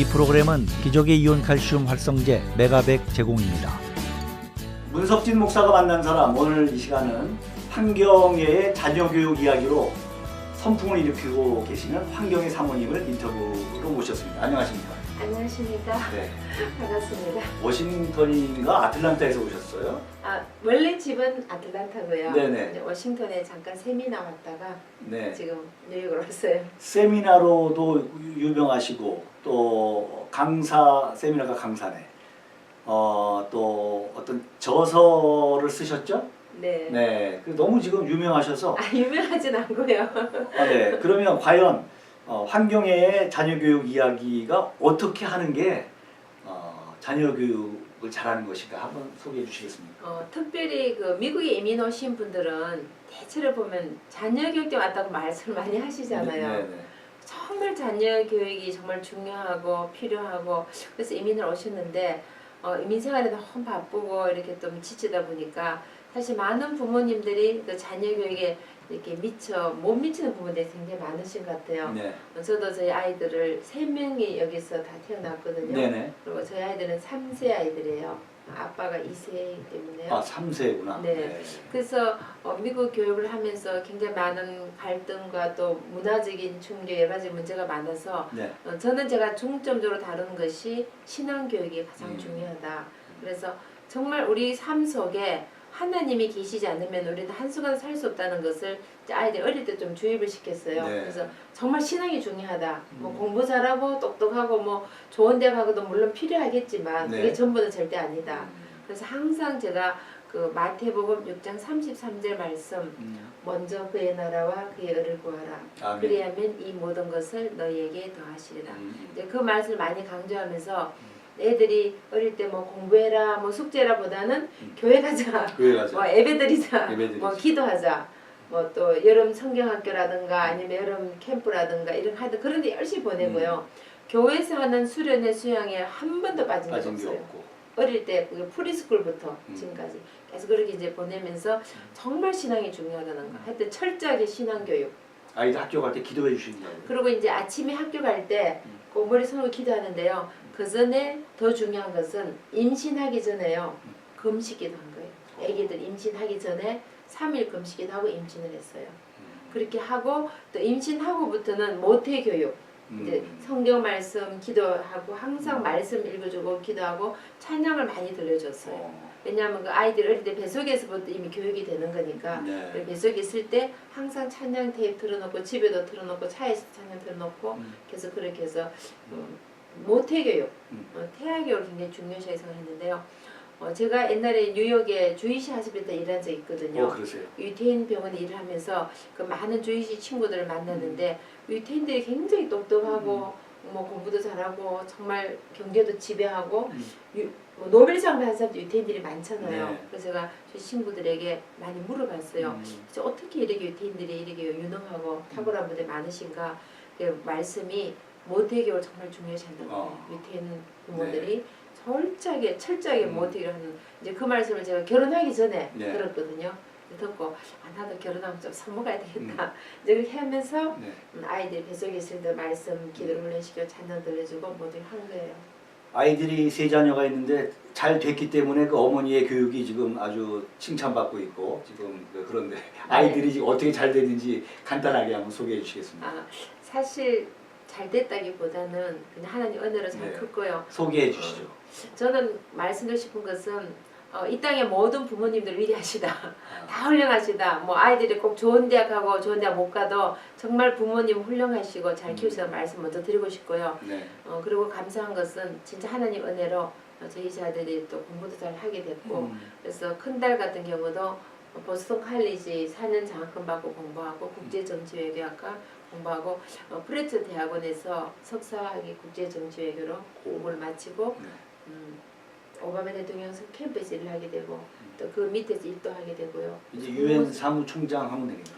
이 프로그램은 기적의 이온 칼슘 활성제 메가백 제공입니다. 문석진 목사가 만난 사람 오늘 이 시간은 환경의 자녀교육 이야기로 선풍을 일으키고 계시는 환경의 사모님을 인터뷰로 모셨습니다. 안녕하십니까? 안녕하십니까. 네. 반갑습니다. 워싱턴인가 아틀란타에서 오셨어요? 아, 원래 집은 아틀란타고요. 네네. 이제 워싱턴에 잠깐 세미나 왔다가 네. 지금 뉴욕으로 왔어요. 세미나로도 유- 유명하시고 또 강사 세미나가 강사네. 어, 또 어떤 저서를 쓰셨죠? 네. 네. 그 너무 지금 유명하셔서 아, 유명하진 않고요. 아, 네. 그러면 과연 어, 환경의 자녀 교육 이야기가 어떻게 하는 게 어, 자녀 교육을 잘하는 것인가 한번 소개해 주시겠습니까? 어, 특별히 그 미국에 이민 오신 분들은 대체로 보면 자녀 교육 때 왔다고 말씀을 많이 하시잖아요. 네, 네. 정말 자녀 교육이 정말 중요하고 필요하고 그래서 이민을 오셨는데 어, 이민 생활에 너무 바쁘고 이렇게 좀 지치다 보니까 사실 많은 부모님들이 그 자녀 교육에 이렇게 미쳐 못 미치는 부분들이 굉장히 많으신 것 같아요. 네. 어, 저도 저희 아이들을 세 명이 여기서 다 태어났거든요. 네, 네. 그리고 저희 아이들은 3세 아이들이에요. 아빠가 2세이기 때문에요. 아, 3세구나. 네. 그래서 어, 미국 교육을 하면서 굉장히 많은 갈등과 또 문화적인 충격 여러 가지 문제가 많아서 네. 어, 저는 제가 중점적으로 다루는 것이 신앙 교육이 가장 음. 중요하다. 그래서 정말 우리 삶 속에 하나님이 계시지 않으면 우리는 한순간 살 수 없다는 것을 아이들 어릴 때 좀 주입을 시켰어요. 네. 그래서 정말 신앙이 중요하다. 뭐 음. 공부 잘하고 똑똑하고 뭐 좋은 대 가고도 물론 필요하겠지만 네. 그게 전부는 절대 아니다. 음, 그래서 항상 제가 그 마태복음 6장 33절 말씀 음. 먼저 그의 나라와 그의 의를 구하라. 아멘. 그리하면 이 모든 것을 너희에게 더하시리라. 음, 이제 그 말씀을 많이 강조하면서 애들이 어릴 때 뭐 공부해라 뭐 숙제라 보다는 음. 교회 가자 교회 가자. 뭐 예배드리자. 뭐 기도하자 뭐 또 여름 성경학교라든가 아니면 여름 캠프라든가 이런 하여튼 그런 데 열심히 보내고요 교회에서 하는 수련회 수양에 한 번도 빠진 적 없어요 없고. 어릴 때 그게 프리스쿨부터 음. 지금까지 계속 그렇게 이제 보내면서 정말 신앙이 중요하다는 거 하여튼 철저하게 신앙 교육 아이들 학교 갈 때 기도해 주신다고요. 그리고 이제 아침에 학교 갈때 음. 공부를 서로 기도하는데요. 그 전에 더 중요한 것은 임신하기 전에요. 음. 금식기도 한 거예요. 아기들 임신하기 전에 3일 금식기도 하고 임신을 했어요. 음. 그렇게 하고 또 임신하고부터는 모태 교육. 이제 음. 성경 말씀 기도하고 항상 음. 말씀 읽어주고 기도하고 찬양을 많이 들려줬어요. 어. 왜냐하면 그 아이들 어릴 때 뱃속에서부터 이미 교육이 되는 거니까 네. 그 뱃속에 있을 때 항상 찬양 테이프 틀어놓고 집에도 틀어놓고 차에서 찬양 틀어놓고 음. 계속 그렇게 해서 어, 모태교육, 음. 어, 태아교육을 굉장히 중요시하게 생각했는데요. 어, 제가 옛날에 뉴욕에 주이시 하스피탈 일한 적 있거든요. 어, 그러세요. 유태인 병원에 일을 하면서 그 많은 주이시 친구들을 만났는데 유태인들이 굉장히 똑똑하고 뭐 공부도 잘하고 정말 경제도 지배하고 음. 유, 뭐 노벨상 받은 사람도 유태인들이 많잖아요. 네. 그래서 제가 저 친구들에게 많이 물어봤어요. 음. 그래서 어떻게 이렇게 유태인들이 이렇게 유능하고 탁월한 분들 많으신가 그 말씀이 모태교를 정말 중요시 한다고 해요. 어. 네. 유태인 부모들이 철저하게 철저하게 음. 모태교를 하는 이제 그 말씀을 제가 결혼하기 전에 네. 들었거든요. 듣고 아 나도 결혼하면 좀 사모가야 되겠다. 이제 그렇게 하면서 네. 음, 아이들 뱃속에 있을 때 말씀 기도를 훈련시켜 찬양 들려주고 모두 한 거예요. 아이들이 세 자녀가 있는데 잘 됐기 때문에 그 어머니의 교육이 지금 아주 칭찬받고 있고 지금 그- 그런데 아이들이 지금 어떻게 잘 됐는지 간단하게 한번 소개해 주시겠습니까? 아 사실 잘 됐다기보다는 그냥 하나님 은혜로 잘 네. 컸고요. 소개해 주시죠. 저는 말씀드리고 싶은 것은 어, 이 땅의 모든 부모님들 위대하시다. 아, 다 훌륭하시다. 뭐 아이들이 꼭 좋은 대학 가고 좋은 대학 못 가도 정말 부모님 훌륭하시고 잘 음. 키우시다는 말씀 먼저 드리고 싶고요. 네. 어, 그리고 감사한 것은 진짜 하나님 은혜로 어, 저희 자들이 또 공부도 잘 하게 됐고 음. 그래서 큰 딸 같은 경우도 보스턴 칼리지 4년 장학금 받고 공부하고 국제정치외교학과 공부하고 어, 프레트 대학원에서 석사학위 국제정치외교로 공부를 마치고 네. 음, 오바마 대통령 캠프에서 일을 하게 되고 또 그 밑에서 일도 하게 되고요. 이제 유엔 사무총장 하면 되겠네요.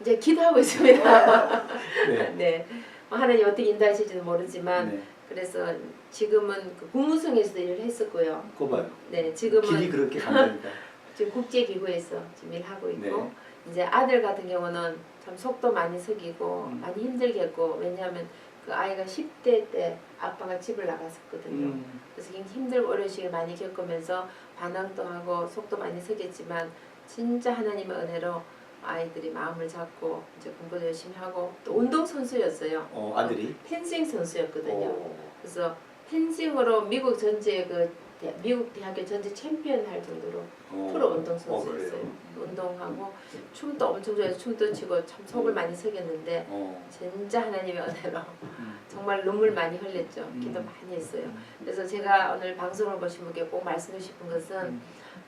이제 기도하고 있습니다. 네. 네. 뭐 하나님 어떻게 인도하실지는 모르지만 네. 그래서 지금은 그 국무성에서도 일을 했었고요. 꼽아요. 네, 지금은 길이 그렇게 간다니까. 지금 국제기구에서 지금 일하고 있고 네. 이제 아들 같은 경우는 참 속도 많이 석이고 음. 많이 힘들겠고 왜냐하면 그 아이가 10대 때 아빠가 집을 나갔었거든요. 음. 그래서 굉장히 힘들고 어려운 시기를 많이 겪으면서 반항도 하고 속도 많이 서겠지만 진짜 하나님의 은혜로 아이들이 마음을 잡고 이제 공부도 열심히 하고 또 운동 선수였어요. 어, 아들이. 펜싱 선수였거든요. 오. 그래서 펜싱으로 미국 전체 그 대- 미국 대학교 전체 챔피언 할 정도로 어. 프로 운동 어, 선수였어요. 그래요? 운동하고 춤도 엄청 좋아해서 춤도 추고 참 속을 많이 새겼는데 어. 진짜 하나님의 은혜로 음. 정말 눈물 많이 흘렸죠. 음. 기도 많이 했어요. 그래서 제가 오늘 방송을 보신 분께 꼭 말씀드리고 싶은 것은 음.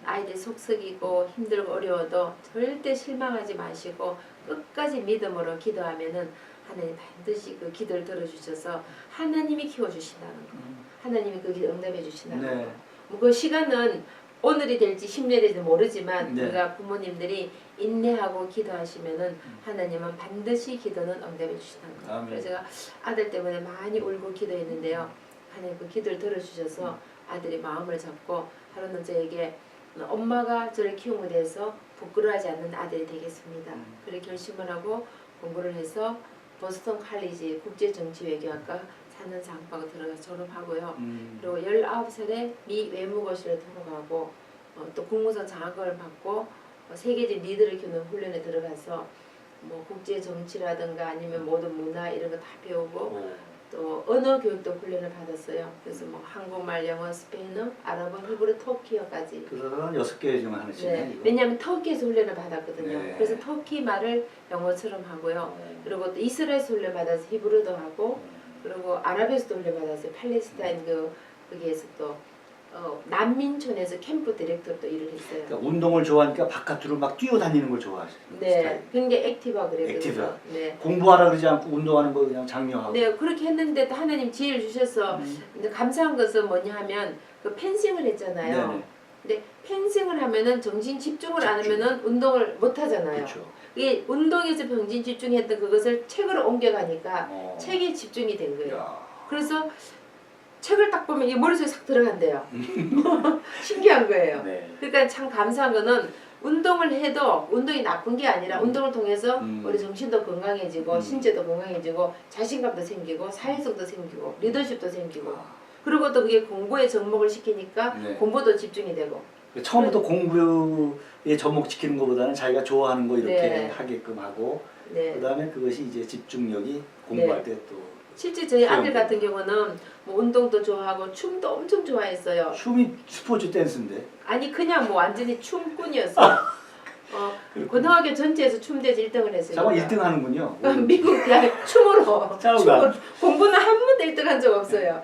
아이들 속 썩이고 힘들고 어려워도 절대 실망하지 마시고 끝까지 믿음으로 기도하면은 하나님 반드시 그 기도를 들어주셔서 하나님이 키워주신다는 거. 음. 하나님이 그 기도 응답해 주신다는 네. 거. 뭐그 시간은 오늘이 될지 10년이 될지 모르지만 네. 우리가 부모님들이 인내하고 기도하시면은 음. 하나님은 반드시 기도는 응답해 주신다는 거. 아멘. 그래서 제가 아들 때문에 많이 울고 기도했는데요. 하나님 그 기도를 들어주셔서 아들이 마음을 잡고 하루는 저에게 엄마가 저를 키운 것에 대해서 부끄러워하지 않는 아들이 되겠습니다. 음. 그렇게 결심을 하고 공부를 해서 보스턴 칼리지 국제정치외교학과 4년 장학하고 들어가서 졸업하고요. 음. 그리고 19살에 미 외무고시를 통과하고 어, 또 국무선 장학을 받고 어, 세계적 리더를 키우는 훈련에 들어가서 뭐 국제 정치라든가 아니면 모든 문화 이런 거 다 배우고 오. 또 언어 교육도 훈련을 받았어요. 그래서 뭐 한국말, 영어, 스페인어, 아랍어, 히브리, 터키어까지. 그러면 여섯 개 중에 하나씩. 네. 왜냐하면 터키에서 훈련을 받았거든요. 네. 그래서 터키 말을 영어처럼 하고요. 어. 그리고 또 이스라엘에서 훈련 받아서 히브리도 하고 그리고 아랍에서도 훈련 받았어요. 팔레스타인 그 거기에서 또 어, 난민촌에서 캠프 디렉터도 일을 했어요. 그러니까 운동을 좋아하니까 바깥으로 막 뛰어다니는 걸 좋아하시는 네, 스타일. 굉장히 액티브하고 그랬거든요. 액티브하. 네. 공부하라 그러지 않고 운동하는 거 그냥 장려하고. 네, 그렇게 했는데도 하나님 지혜를 주셔서 음. 감사한 것은 뭐냐 하면 그 펜싱을 했잖아요. 네네. 펜싱을 하면은 정신 집중을 안. 하면은 운동을 못 하잖아요. 그렇죠. 이게 운동에서 정신 집중했던 그것을 책으로 옮겨가니까 어. 책에 집중이 된 거예요. 야. 그래서 책을 딱 보면 이 머릿속에 싹 들어간대요. 신기한 거예요. 네. 그러니까 참 감사한 거는 운동을 해도 운동이 나쁜 게 아니라 음. 운동을 통해서 음. 우리 정신도 건강해지고 음. 신체도 건강해지고 자신감도 생기고 사회성도 생기고 리더십도 생기고 아. 그리고 또 그게 공부에 접목을 시키니까 네. 공부도 집중이 되고 처음부터 공부에 접목 시키는 것보다는 자기가 좋아하는 거 이렇게 네. 하게끔 하고 네. 그다음에 그것이 이제 집중력이 공부할 때또 실제 저희 아들 수영. 같은 경우는 뭐 운동도 좋아하고 춤도 엄청 좋아했어요. 춤이 스포츠 댄스인데 아니 그냥 뭐 완전히 춤꾼이었어 요. 어, 고등학교 전체에서 춤대에서 1등을 했어요. 잠깐 1등 하는군요. 미국 대학 춤으로. 춤으로 공부는 한 번도 1등 한 적 없어요.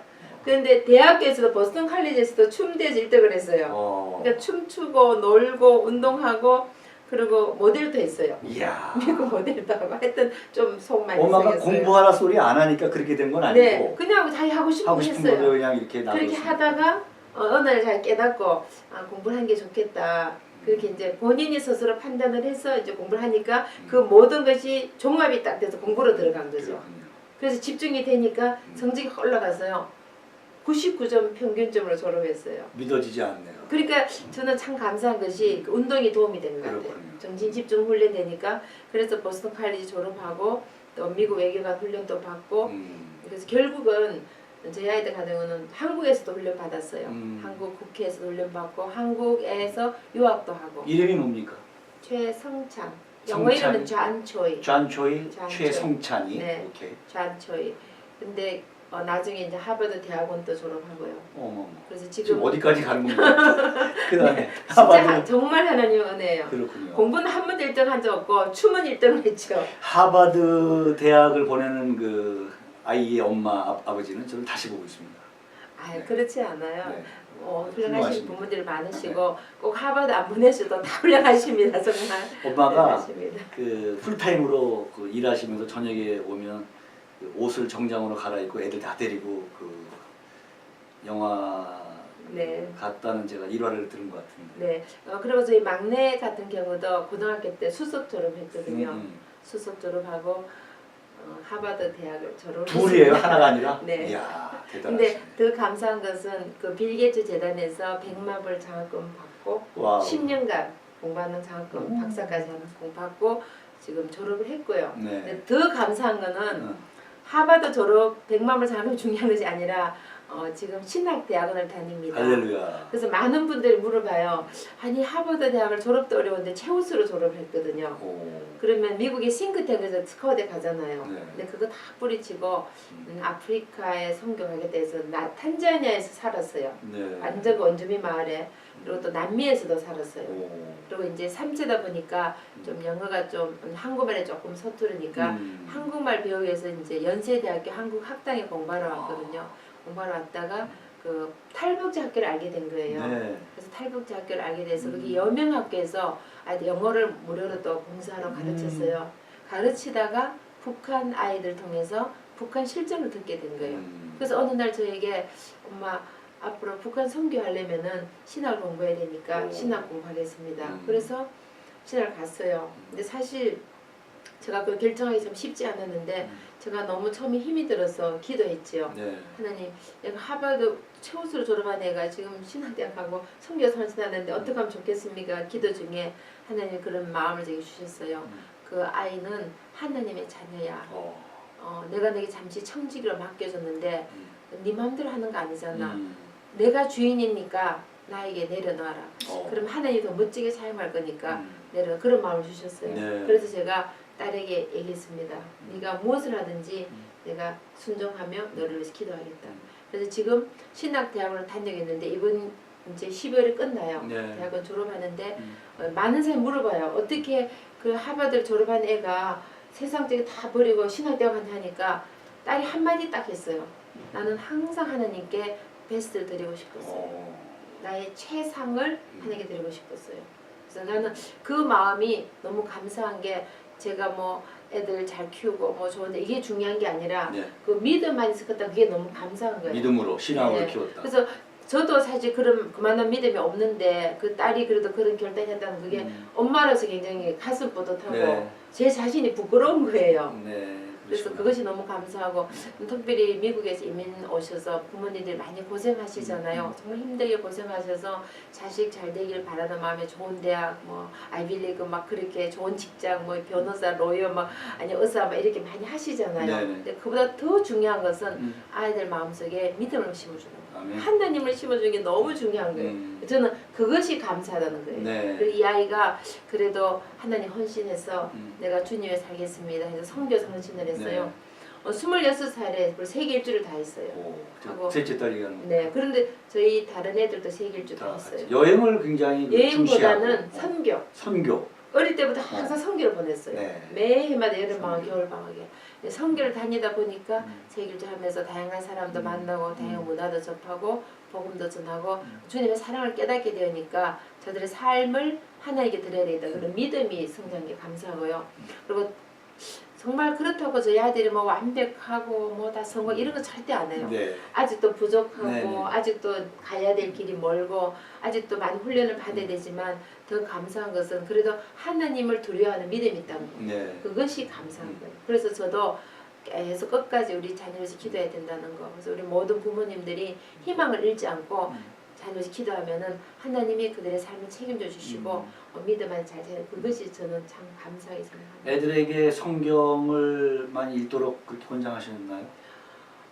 그런데 대학교에서도 보스턴 칼리지에서도 춤대에서 1등을 했어요. 어. 그러니까 춤추고 놀고 운동하고 그리고 모델도 했어요. 이야. 미국 모델도 하고 하여튼 좀속 많이 엄마가 쓰겠어요. 공부하라 소리 안 하니까 그렇게 된 건 아니고 네, 그냥 자기 하고 싶은 하고 거 싶은 했어요. 거를 그냥 이렇게 나눠. 그렇게 하다가 어, 어느 날 잘 깨닫고 아, 공부를 하는 게 좋겠다. 그렇게 이제 본인이 스스로 판단을 해서 이제 공부를 하니까 그 모든 것이 종합이 딱 돼서 공부로 들어간 거죠. 그래서 집중이 되니까 음. 성적이 올라가서요. 99점 평균점으로 졸업했어요. 믿어지지 않네요. 그러니까 저는 참 감사한 것이 그 운동이 도움이 되는 것 같아요. 그렇군요. 정신 집중 훈련 되니까 그래서 보스턴 칼리지 졸업하고 또 미국 외교관 훈련도 받고 음. 그래서 결국은 저희 아이들 같은 경우는 한국에서도 훈련 받았어요. 음. 한국 국회에서 훈련 받고 한국에서 유학도 하고 이름이 뭡니까? 최성찬 영어 성찬. 이름은 잔초이 존초이. 최성찬이. 네. 오케이. 잔초이 근데 어, 나중에 이제 하버드 대학원 또 졸업하고요. 어머. 그래서 지금 지금 어디까지 가는 겁니까? 그다음에 진짜 하버드 하- 정말 하나님 은혜예요. 그렇군요. 공부는 한 번도 1등 한 적 없고 춤은 1등을 했죠. 하버드 대학을 보내는 그 아이의 엄마 아, 아버지는 저를 다시 보고 있습니다. 아 네. 그렇지 않아요. 네. 어, 훌륭하신 훌륭하십니다. 부모들이 많으시고 꼭 하버드 안 보내셔도 다 훌륭하십니다. 정말 엄마가 훌륭하십니다. 그 풀타임으로 그 일하시면서 저녁에 오면 그 옷을 정장으로 갈아입고 애들 다 데리고 그 영화 네. 갔다는 제가 일화를 들은 것 같은데. 네. 어, 그리고 저희 막내 같은 경우도 고등학교 때 수석 졸업했거든요. 음, 수석 졸업하고 어, 하버드 대학을 졸업. 둘이에요 하나가 아니라. 네. 이야 근데 대단하시네. 더 감사한 것은 그 빌게이츠 재단에서 100만 불 장학금 받고 와우. 10년간 공부하는 장학금 음. 박사까지 장학금 받고 지금 졸업을 했고요. 네. 근데 더 감사한 거는 응. 하버드 졸업 100만을 장면 중요한 것이 아니라 어, 지금 신학 대학원을 다닙니다. 할렐루야. 그래서 많은 분들이 물어봐요. 아니 하버드 대학을 졸업도 어려운데 최우수로 졸업을 했거든요. 오. 그러면 미국의 싱크탱크에서 스카우트 가잖아요. 네. 근데 그거 다 뿌리치고 음, 아프리카에 선교하게 돼서 나 탄자니아에서 살았어요. 네. 완전 원주민 마을에 그리고 또 남미에서도 살았어요. 오. 그리고 이제 삼세다 보니까 좀 영어가 좀 한국말에 조금 서투르니까 음. 한국말 배우기 위해서 이제 연세대학교 한국학당에 공부하러 왔거든요. 공부하러 왔다가 그 탈북자 학교를 알게 된 거예요. 네. 그래서 탈북자 학교를 알게 돼서 음. 거기 여명 학교에서 아이들 영어를 무료로 또 봉사하러 음. 가르쳤어요. 가르치다가 북한 아이들 통해서 북한 실정을 듣게 된 거예요. 음. 그래서 어느 날 저에게 엄마 앞으로 북한 선교하려면은 신학을 공부해야 되니까 오. 신학 공부하겠습니다. 음. 그래서 신학을 갔어요. 근데 사실 제가 그 결정하기 좀 쉽지 않았는데 음. 제가 너무 처음에 힘이 들어서 기도했지요. 네. 하나님, 내가 하버드 최우수로 졸업한 애가 지금 신학대학 가고 선교 선신하는데 어떻게 하면 좋겠습니까? 기도 중에 하나님 그런 마음을 제게 주셨어요. 음. 그 아이는 하나님의 자녀야. 어. 어, 내가 너에게 잠시 청지기로 맡겨줬는데 음. 네 마음대로 하는 거 아니잖아. 음. 내가 주인이니까 나에게 내려놔라. 어. 그럼 하나님이 더 멋지게 사용할 거니까 음. 내려 그런 마음을 주셨어요. 네. 그래서 제가 딸에게 얘기했습니다. 음. 네가 무엇을 하든지 음. 내가 순종하며 너를 위해서 기도하겠다. 음. 그래서 지금 신학 대학원을 다니고 있는데 이번 이제 12월에 끝나요. 네. 대학원 졸업하는데 음. 어, 많은 사람이 물어봐요. 어떻게 그 하버드 졸업한 애가 세상적인 다 버리고 신학대학원 하니까 딸이 한마디 딱 했어요. 나는 항상 하나님께 베스트를 드리고 싶었어요. 어. 나의 최상을 하나님께 드리고 싶었어요. 그래서 나는 그 마음이 너무 감사한 게 제가 뭐 애들 잘 키우고 뭐 좋은데 이게 중요한 게 아니라 네. 그 믿음만 있었다 그게 너무 감사한 거예요. 믿음으로 신앙을 네. 키웠다. 그래서 저도 사실 그런 그만한 믿음이 없는데 그 딸이 그래도 그런 결단했다는 그게 음. 엄마로서 굉장히 가슴 뿌듯하고 네. 제 자신이 부끄러운 거예요. 네. 그래서. 그것이 너무 감사하고 특별히 미국에서 이민 오셔서 부모님들이 많이 고생하시잖아요. 음. 정말 힘들게 고생하셔서 자식 잘 되길 바라는 마음에 좋은 대학 뭐 아이빌리그 막 그렇게 좋은 직장 뭐 변호사 로여 막 아니 의사 막 이렇게 많이 하시잖아요. 네네. 근데 그보다 더 중요한 것은 음. 아이들 마음속에 믿음을 심어주는 거예요. 하나님을 심어주는 게 너무 중요한 거예요. 음. 저는 그것이 감사하다는 거예요. 네. 그리고 이 아이가 그래도 하나님 헌신해서 음. 내가 주님에 살겠습니다 해서 성교 헌신을 했어요. 네. 어, 26살에 세계 일주를 다 했어요. 오, 저 하고- 셋째 딸이 가는 네. 그런데 저희 다른 애들도 세계 일주 다 다 했어요. 여행을 굉장히 여행보다는 중시하고, 어, 선교. 선교. 어릴 때부터 항상 선교를 보냈어요. 네. 매해마다 여름 방학, 선교. 겨울 방학에 근데 선교를 다니다 보니까 음. 세계 일주 하면서 다양한 사람도 음. 만나고 다양한 음. 문화도 접하고 복음도 전하고 음. 주님의 사랑을 깨닫게 되니까 저들의 삶을 하나님께 드려야 되겠다. 그런 믿음이 성장한 게 감사하고요. 그리고 정말 그렇다고 저희 아들이 뭐 완벽하고 뭐 다 성공 이런 거 절대 안 해요. 네. 아직도 부족하고 네네. 아직도 가야 될 길이 멀고 아직도 많은 훈련을 받아야 되지만 더 감사한 것은 그래도 하나님을 두려워하는 믿음이 있다는 거. 네. 그것이 감사한 음. 거예요. 그래서 저도 계속 끝까지 우리 자녀에서 기도해야 된다는 거. 그래서 우리 모든 부모님들이 희망을 잃지 않고 음. 자녀에서 기도하면은 하나님이 그들의 삶을 책임져 주시고 음. 어, 믿음 안에 잘 되는 그것이 저는 참 감사하게 생각합니다. 애들에게 성경을 많이 읽도록 그렇게 권장하셨나요?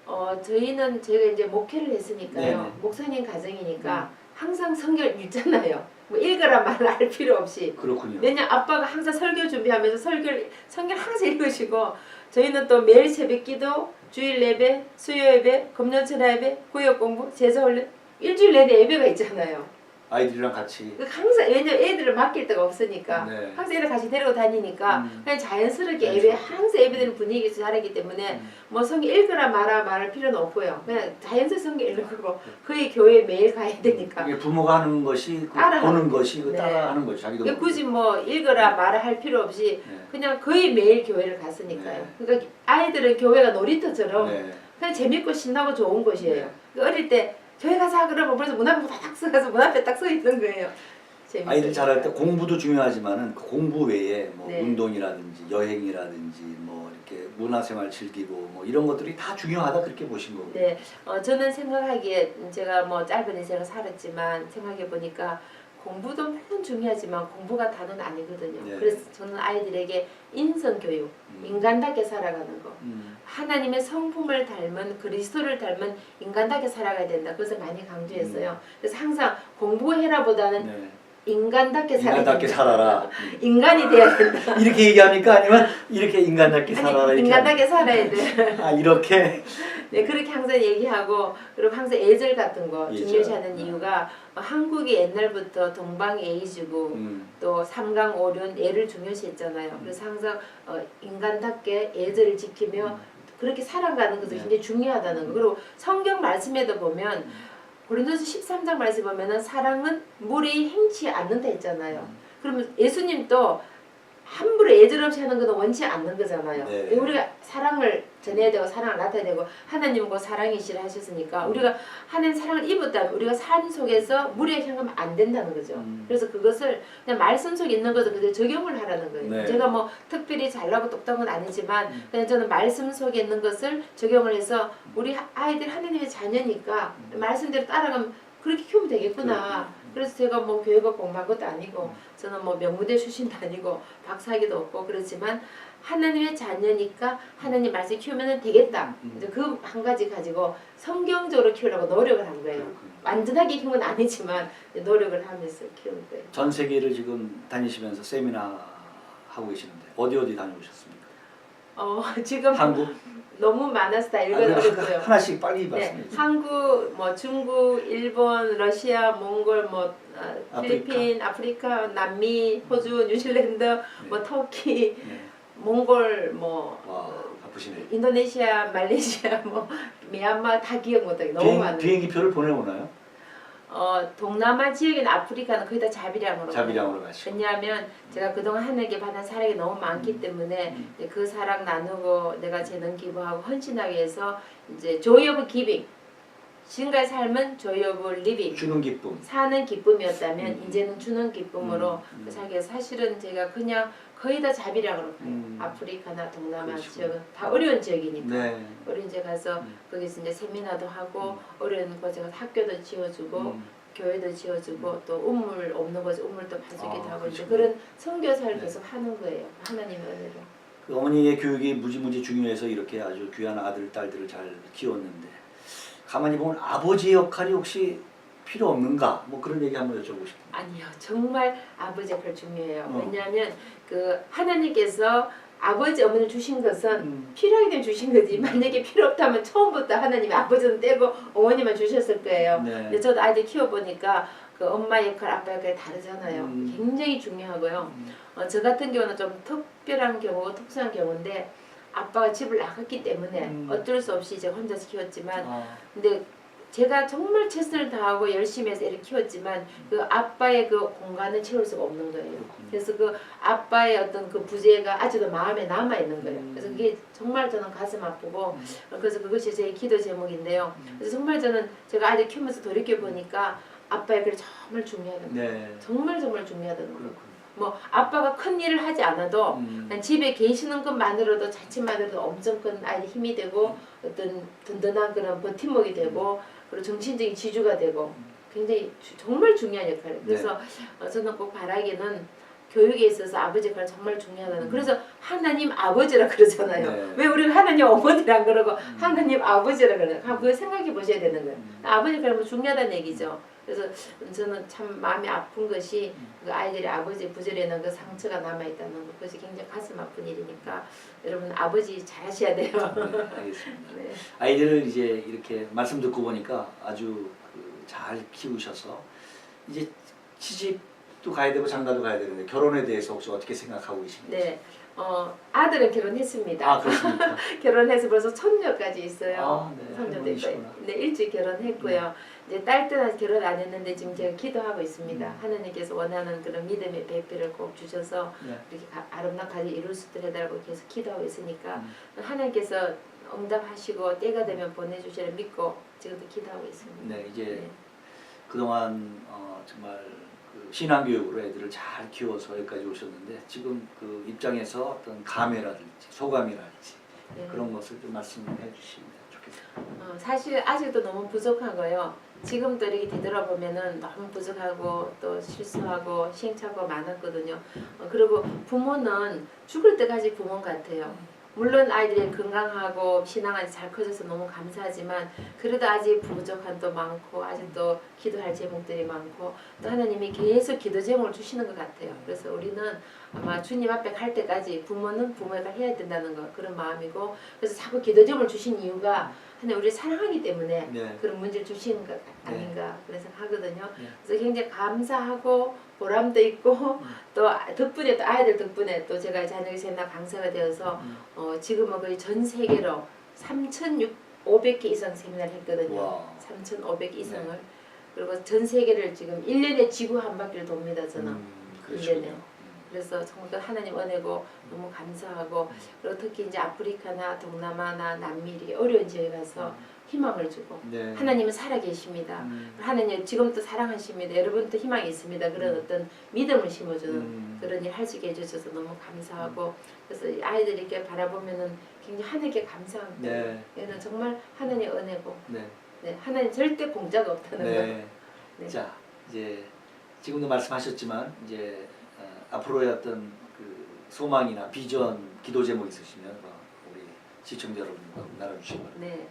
어 저희는 저희가 이제 목회를 했으니까요. 네네. 목사님 가정이니까 항상 성경 읽잖아요. 뭐 읽으라 말을 할 필요 없이. 그렇군요. 왜냐 아빠가 항상 설교 준비하면서 설교를 성경 항상 읽으시고 저희는 또 매일 새벽기도, 주일 예배, 수요 예배, 금년철 예배, 구역 공부, 제사 훈련 일주일 내내 예배가 있잖아요. 아이들이랑 같이. 그 항상 왜냐 애들을 맡길 데가 없으니까 네. 항상 애들 같이 데리고 다니니까 음. 그냥 자연스럽게 네, 예배 좋죠. 항상 예배되는 분위기에서 자라기 때문에 음. 뭐 성경 읽으라 말아 말할 필요는 없고요. 그냥 자연스럽게 성경 읽고 그의 교회 매일 가야 되니까. 이게 부모가 하는 것이 그 보는 것이 그 네. 따라 하는 거죠. 자기도 그 모르게. 굳이 뭐 읽으라 말을 할 필요 없이 네. 그냥 거의 매일 교회를 갔으니까요. 네. 그러니까 아이들은 교회가 놀이터처럼 네. 그냥 재밌고 신나고 좋은 곳이에요. 네. 그 어릴 때 교회 가자 그러면 벌써 문 앞에 딱 서가서 문 앞에 딱 서 있는 거예요. 재밌어요. 아이들 자랄 때 공부도 중요하지만은 그 공부 외에 뭐 네. 운동이라든지 여행이라든지 뭐 이렇게 문화생활 즐기고 뭐 이런 것들이 다 중요하다 그렇게 보신 거고. 네, 어, 저는 생각하기에 제가 뭐 짧은 인생을 살았지만 생각해 보니까 공부도 물론 중요하지만 공부가 다는 아니거든요. 네. 그래서 저는 아이들에게 인성 교육, 음. 인간답게 살아가는 거. 음. 하나님의 성품을 닮은 그리스도를 닮은 인간답게 살아가야 된다. 그래서 많이 강조했어요. 그래서 항상 공부해라보다는 네. 인간답게 살아야 인간답게. 살아라. 음. 인간이 돼야 된다. 이렇게 얘기합니까? 아니면 이렇게 인간답게 살아라 아니, 이렇게? 인간답게 살아야 돼. 아 이렇게 네, 그렇게 항상 얘기하고 그리고 항상 예절 같은 거 예절. 중요시하는 네. 이유가 한국이 옛날부터 동방에이즈고 음. 또 삼강오륜 예를 중요시했잖아요. 그래서 항상 어, 인간답게 예절을 지키며 그렇게 살아가는 것도 네. 굉장히 중요하다는 거. 그리고 성경 말씀에도 보면 고린도서 13장 말씀 보면은 사랑은 무리 행치 않는다 했잖아요. 그러면 예수님도 함부로 예절 없이 하는 것은 원치 않는 거잖아요. 네. 우리가 사랑을 전해야 되고 사랑을 나타내야 되고 하나님은 그 사랑이시라 하셨으니까 음. 우리가 하나님 사랑을 입었다면 우리가 삶 속에서 무리하게 행하면 안 된다는 거죠. 음. 그래서 그것을 그냥 말씀 속에 있는 것을 그대로 적용을 하라는 거예요. 네. 제가 뭐 특별히 잘나고 똑똑한 건 아니지만 음. 그냥 저는 말씀 속에 있는 것을 적용을 해서 우리 하- 아이들 하나님의 자녀니까 말씀대로 따라가면 그렇게 키우면 되겠구나. 그래서 제가 뭐 교육을 공부한 것도 아니고 음. 저는 뭐 명문대 출신도 아니고 박사학위도 없고 그렇지만 하나님의 자녀니까 하나님 말씀 키우면 되겠다. 음. 이제 그 한 가지 가지고 성경적으로 키우려고 노력을 한 거예요. 완전하게 키운 건 아니지만 노력을 하면서 키운 거예요. 전 세계를 지금 다니시면서 세미나 하고 계시는데 어디 어디 다녀오셨습니까? 어 지금 한국 너무 많아서 다 아, 읽어드렸어요. 하나씩 빨리 네, 말씀해 주세요. 한국, 뭐 중국, 일본, 러시아, 몽골, 뭐 어, 필리핀, 아프리카, 남미, 호주, 뉴질랜드, 뭐 터키, 네. 몽골, 뭐 와 바쁘시네요. 인도네시아, 말레이시아, 뭐 미얀마 다 기억 못하게 너무 비행, 많아요. 비행기 표를 보내오나요? 어 동남아 지역이나 아프리카는 거의 다 자비량으로. 자비량으로. 가시고. 왜냐하면 제가 그동안 하늘께 받은 사랑이 너무 많기 때문에 음. 그 사랑 나누고 내가 재능 기부하고 헌신하기 위해서 이제 of giving 지금까지 삶은 of living 주는 기쁨. 사는 기쁨이었다면 음. 이제는 주는 기쁨으로 음, 음. 위해서 사실은 제가 그냥 거의 다 자비량으로 가요. 음. 아프리카나 동남아 그러시구나. 지역은 다 어려운 지역이니까 네. 어려운 지역 가서 음. 거기서 이제 세미나도 하고 음. 어려운 곳에 가서 학교도 지어주고 음. 교회도 지어주고 또 우물 없는 곳에 우물도 봐주기도 아, 하고 그러시구나. 그런 선교사를 네. 계속 하는 거예요. 하나님의 은혜로. 그 어머니의 교육이 무지무지 중요해서 이렇게 아주 귀한 아들 딸들을 잘 키웠는데 가만히 보면 아버지의 역할이 혹시 필요 없는가? 뭐 그런 얘기 한번 여쭤보고 싶어요. 아니요, 정말 아버지 역할 중요해요. 어. 왜냐하면 그 하나님께서 아버지 어머니를 주신 것은 음. 필요하기 때문에 주신 거지. 만약에 필요 없다면 처음부터 하나님이 아버지는 떼고 어머니만 주셨을 거예요. 네. 근데 저도 아이들 키워보니까 그 엄마 역할, 아빠 역할이 다르잖아요. 음. 굉장히 중요하고요. 음. 어, 저 같은 경우는 좀 특별한 경우고 특수한 경우인데 아빠가 집을 나갔기 때문에 음. 어쩔 수 없이 이제 혼자서 키웠지만 아, 근데 제가 정말 최선을 다하고 열심히 해서 애를 키웠지만 그 아빠의 그 공간을 채울 수가 없는 거예요. 그래서 그 아빠의 어떤 그 부재가 아직도 마음에 남아 있는 거예요. 음. 그래서 그게 정말 저는 가슴 아프고 음. 그래서 그것이 제 기도 제목인데요. 음. 그래서 정말 저는 제가 아이들 키우면서 돌이켜 보니까 아빠의 글이 정말 중요하다는 거예요. 네. 정말 정말 중요하다는 거예요. 뭐 아빠가 큰 일을 하지 않아도 음. 집에 계시는 것만으로도 자칫만으로도 엄청 큰 아이들 힘이 되고 어떤 든든한 그런 버팀목이 되고 그리고 정신적인 지주가 되고 굉장히 주- 정말 중요한 역할이에요. 그래서 어, 저는 꼭 바라기는 교육에 있어서 아버지 역할은 정말 중요하다는 음. 그래서 하나님 아버지라 그러잖아요. 네. 왜 우리가 하나님 어머니라 안 그러고 하나님 아버지라 그러나 그거 생각해 보셔야 되는 거예요. 음. 아버지 역할은 중요하다는 얘기죠. 그래서 저는 참 마음이 아픈 것이 음. 그 아이들이 아버지 부재에는 그 상처가 남아 있다는 것 그것이 굉장히 가슴 아픈 일이니까 여러분 아버지 잘하셔야 돼요. 네, 알겠습니다. 네. 아이들을 이제 이렇게 말씀 듣고 보니까 아주 그 잘 키우셔서 이제 시집도 가야 되고 장가도 가야 되는데 결혼에 대해서 혹시 어떻게 생각하고 계신가요? 네. 어, 아들은 결혼했습니다. 아 그렇습니까? 결혼해서 벌써 손녀까지 있어요. 아, 네. 있고. 할머니시구나. 네, 일찍 결혼했고요. 이제 딸 때는 결혼 안 했는데 지금 제가 기도하고 있습니다. 음. 하나님께서 원하는 그런 믿음의 배필을 꼭 주셔서 네. 이렇게 가- 아름답게 이룰 수 있도록 해달라고 계속 기도하고 있으니까 음. 하나님께서 응답하시고 때가 되면 보내주시를 믿고 지금도 기도하고 있습니다. 네 이제 네. 그동안 어, 정말 그 신앙교육으로 애들을 잘 키워서 여기까지 오셨는데 지금 그 입장에서 어떤 감회라든지 소감이랄지 네. 그런 것을 좀 말씀해 주시면 좋겠습니다. 어, 사실 아직도 너무 부족하고요. 지금도 이렇게 되돌아보면은 너무 부족하고 또 실수하고 시행착오가 많았거든요. 어, 그리고 부모는 죽을 때까지 부모 같아요. 물론 아이들이 건강하고 신앙안이 잘 커져서 너무 감사하지만 그래도 아직 부족한 또 많고 아직도 기도할 제목들이 많고 또 하나님이 계속 기도 제목을 주시는 것 같아요. 그래서 우리는 아마 주님 앞에 갈 때까지 부모는 부모가 해야 된다는 거 그런 마음이고 그래서 자꾸 기도 제목을 주신 이유가 하나님 우리 사랑하기 때문에 네. 그런 문제를 주시는 것 아닌가 그런 생각하거든요. 네. 그래서 굉장히 감사하고 보람도 있고 또 덕분에 또 아이들 덕분에 또 제가 자녀 세나 강사가 되어서 음. 어, 지금은 거의 전 세계로 3,500개 이상 세미나를 했거든요. 와. 3,500 이상을 네. 그리고 전 세계를 지금 1년에 지구 한 바퀴를 돕니다 저는. 음, 그러시군요. 일년에. 그래서 정말 그 하나님 은혜고 너무 감사하고 그리고 특히 이제 아프리카나 동남아나 남미리 어려운 지역에 가서 희망을 주고 네. 하나님은 살아 계십니다. 음. 하나님 지금도 사랑하십니다. 여러분도 희망이 있습니다. 그런 음. 어떤 믿음을 심어주는 음. 그런 일할수 있게 해주셔서 너무 감사하고 그래서 이 아이들이 이렇게 바라보면은 굉장히 하나님께 감사하고 네. 얘는 정말 하나님의 은혜고 네. 네, 하나님 절대 공짜가 없다는 거. 네. 네. 자 이제 지금도 말씀하셨지만 이제 어, 앞으로의 어떤 그 소망이나 비전, 기도 제목 있으시면 어, 우리 시청자 여러분과 나눠주시기 바랍니다. 네.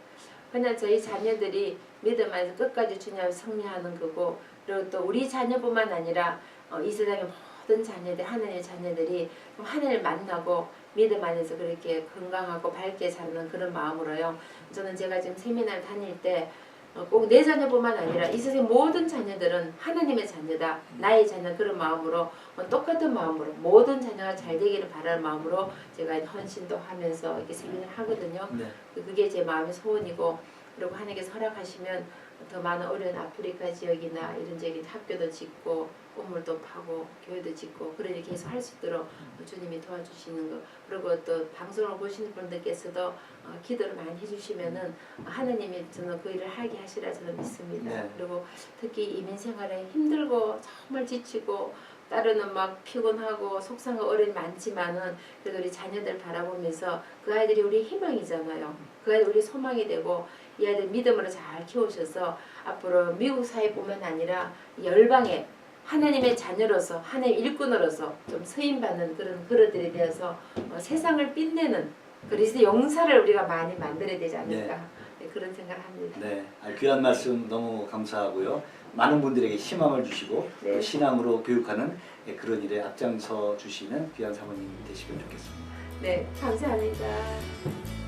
그냥 저희 자녀들이 믿음 안에서 끝까지 주님 앞에 승리하는 거고 그리고 또 우리 자녀뿐만 아니라 어, 이 세상의 모든 자녀들 하나님의 자녀들이 하나님을 만나고 믿음 안에서 그렇게 건강하고 밝게 사는 그런 마음으로요. 저는 제가 지금 세미나를 다닐 때 어, 꼭 내 자녀뿐만 아니라 이 세상 모든 자녀들은 하나님의 자녀다. 나의 자녀 그런 마음으로 어, 똑같은 마음으로 모든 자녀가 잘 되기를 바라는 마음으로 제가 헌신도 하면서 이렇게 세미나를 하거든요. 네. 그게 제 마음의 소원이고 그리고 하나님께서 허락하시면 더 많은 어려운 아프리카 지역이나 이런 지역에 학교도 짓고 건물도 파고 교회도 짓고 그런 일 계속 할 수 있도록 주님이 도와주시는 거 그리고 또 방송을 보시는 분들께서도 어, 기도를 많이 해주시면은 하나님이 저는 그 일을 하게 하시라 저는 믿습니다. 네. 그리고 특히 이민 생활에 힘들고 정말 지치고 따르는 막 피곤하고 속상한 어려움이 많지만은 그래도 우리 자녀들 바라보면서 그 아이들이 우리 희망이잖아요. 그 아이들 우리 소망이 되고 이 아이들 믿음으로 잘 키우셔서 앞으로 미국 사회뿐만 아니라 열방에 하나님의 자녀로서 하나님 일꾼으로서 좀 서임받는 그런 그릇들이 되어서 어, 세상을 빛내는 그리스도 용사를 우리가 많이 만들어야 되지 않을까 네, 그런 생각을 합니다. 네, 아, 귀한 말씀 너무 감사하고요. 많은 분들에게 희망을 주시고 네. 또 신앙으로 교육하는 예, 그런 일에 앞장서 주시는 귀한 사모님이 되시면 좋겠습니다. 네, 감사합니다.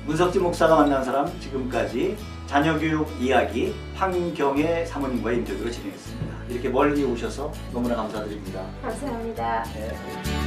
문석진 목사가 만난 사람 지금까지 자녀교육 이야기 황경의 사모님과의 인터뷰로 진행했습니다. 이렇게 멀리 오셔서 너무나 감사드립니다. 감사합니다. 네.